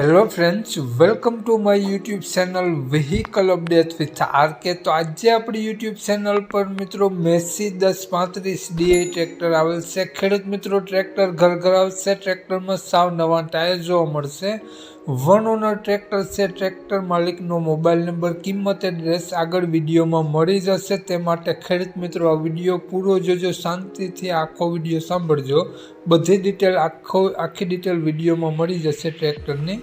Hello friends welcome to my YouTube channel vehicle update with RK તો આજે આપણી YouTube channel પર મિત્રો મેસી દસ પાંત્રીસ ડીઆઈ ટ્રેક્ટર આવેલ છે. ખેડૂત મિત્રો ટ્રેક્ટર ઘર ઘર આવશે. ટ્રેક્ટરમાં સાવ નવા ટાયર જોવા મળશે. વન ઓનર ટ્રેક્ટર છે. ટ્રેક્ટર માલિકનો મોબાઈલ નંબર કિંમત એડ્રેસ આગળ વિડીયોમાં મળી જશે. તે માટે ખેડૂત મિત્રો આ વીડિયો પૂરો જોજો, શાંતિથી આખો વીડિયો સાંભળજો. બધી ડિટેલ આખો આખી ડિટેલ વિડીયોમાં મળી જશે ટ્રેક્ટરની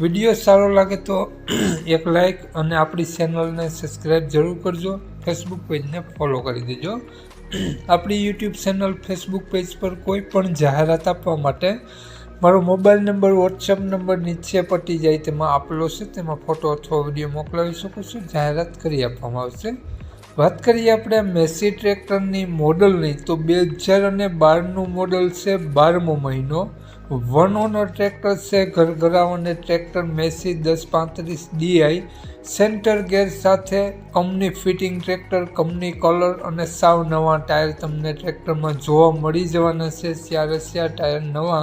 વીડિયો સારો લાગે તો એક લાઈક અને આપણી ચેનલને સબસ્ક્રાઈબ જરૂર કરજો. ફેસબુક પેજને ફોલો કરી દેજો. આપણી યુટ્યુબ ચેનલ ફેસબુક પેજ પર કોઈ પણ જાહેરાત આપવા માટે મારો મોબાઈલ નંબર વોટ્સઅપ નંબર નીચે પટી જાય તેમાં આપેલો છે. તેમાં ફોટો અથવા વીડિયો મોકલાવી શકો છો. જાહેરાત કરી આપવામાં આવશે. વાત કરીએ આપણે મેસી ટ્રેક્ટરની મોડલની તો બે હજાર અને બારનું મોડલ છે બારમો મહિનો. વન ઓનર ટ્રેક્ટર છે ઘરઘરાઓને ટ્રેક્ટર મેસી દસ પાંત્રીસ ડીઆઈ સેન્ટર ગેર સાથે company fitting tractor company colour અને સાવ નવા ટાયર તમને ટ્રેક્ટરમાં જોવા મળી જવાના છે. ત્યારે સ્યા ટાયર નવા.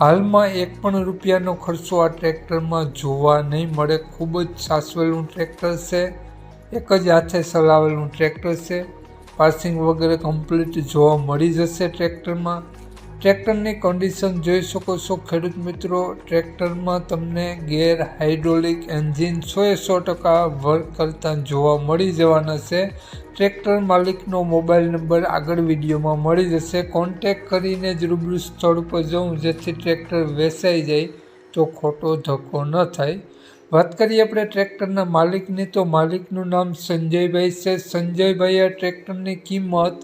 હાલમાં એક પણ રૂપિયાનો ખર્ચો આ ટ્રેક્ટરમાં જોવા નહીં મળે. ખૂબ જ સાસવેલું ટ્રેક્ટર છે. એક જ હાથે ચલાવેલું ટ્રેક્ટર છે. પાર્સિંગ વગેરે કમ્પ્લીટ જોવા મળી જશે ટ્રેક્ટરમાં. ટ્રેક્ટરની કન્ડિશન જોઈ શકો છો ખેડૂત મિત્રો. ટ્રેક્ટરમાં તમને ગેર હાઇડ્રોલિક એન્જિન સો એ સો ટકા વર્ક કરતા જોવા મળી જવાના છે. ટ્રેક્ટર માલિકનો મોબાઈલ નંબર આગળ વિડીયોમાં મળી જશે. કોન્ટેક કરીને જ રૂબરૂ સ્થળ ઉપર જવું જેથી ટ્રેક્ટર વેચાઈ જાય તો ખોટો ધક્કો ન થાય. વાત કરીએ આપણે ટ્રેક્ટરના માલિકની, તો માલિકનું નામ સંજયભાઈ છે. સંજયભાઈએ ટ્રેક્ટરની કિંમત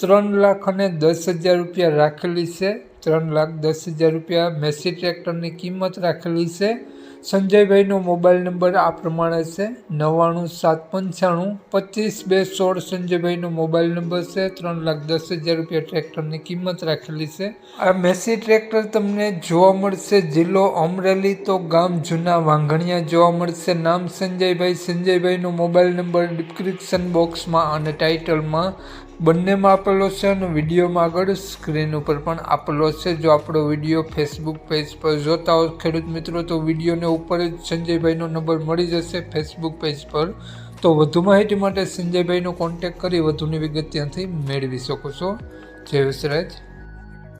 ત્રણ લાખ અને દસ હજાર રૂપિયા રાખેલી છે. ત્રણ લાખ દસ હજાર રૂપિયા મેસી ટ્રેક્ટરની કિંમત રાખેલી છે. સંજયભાઈનો મોબાઈલ નંબર આ પ્રમાણે છે, નવ્વાણું, સાત, પંચાણું, પચીસ, બે, સોળ સંજયભાઈનો મોબાઈલ નંબર છે, ત્રણ લાખ દસ હજાર રૂપિયા ટ્રેક્ટરની કિંમત રાખેલી છે. આ મેસી ટ્રેક્ટર તમને જોવા મળશે, જિલ્લો અમરેલી તો ગામ જૂના વાંઘણિયા જોવા મળશે. નામ સંજયભાઈ, સંજયભાઈનો મોબાઈલ નંબર ડિસ્ક્રિપ્શન બોક્સમાં અને ટાઇટલમાં બંનેમાં આપેલો છે અને વિડીયોમાં આગળ સ્ક્રીન ઉપર પણ આપેલો છે. જો આપણો વીડિયો ફેસબુક પેજ પર જોતા હો ખેડૂત મિત્રો, તો વિડીયોને ઉપર જ સંજયભાઈનો નંબર મળી જશે ફેસબુક પેજ પર. તો વધુ માહિતી માટે સંજયભાઈનો કોન્ટેક કરી વધુની વિગત ત્યાંથી મેળવી શકો છો. જય વિસરાજ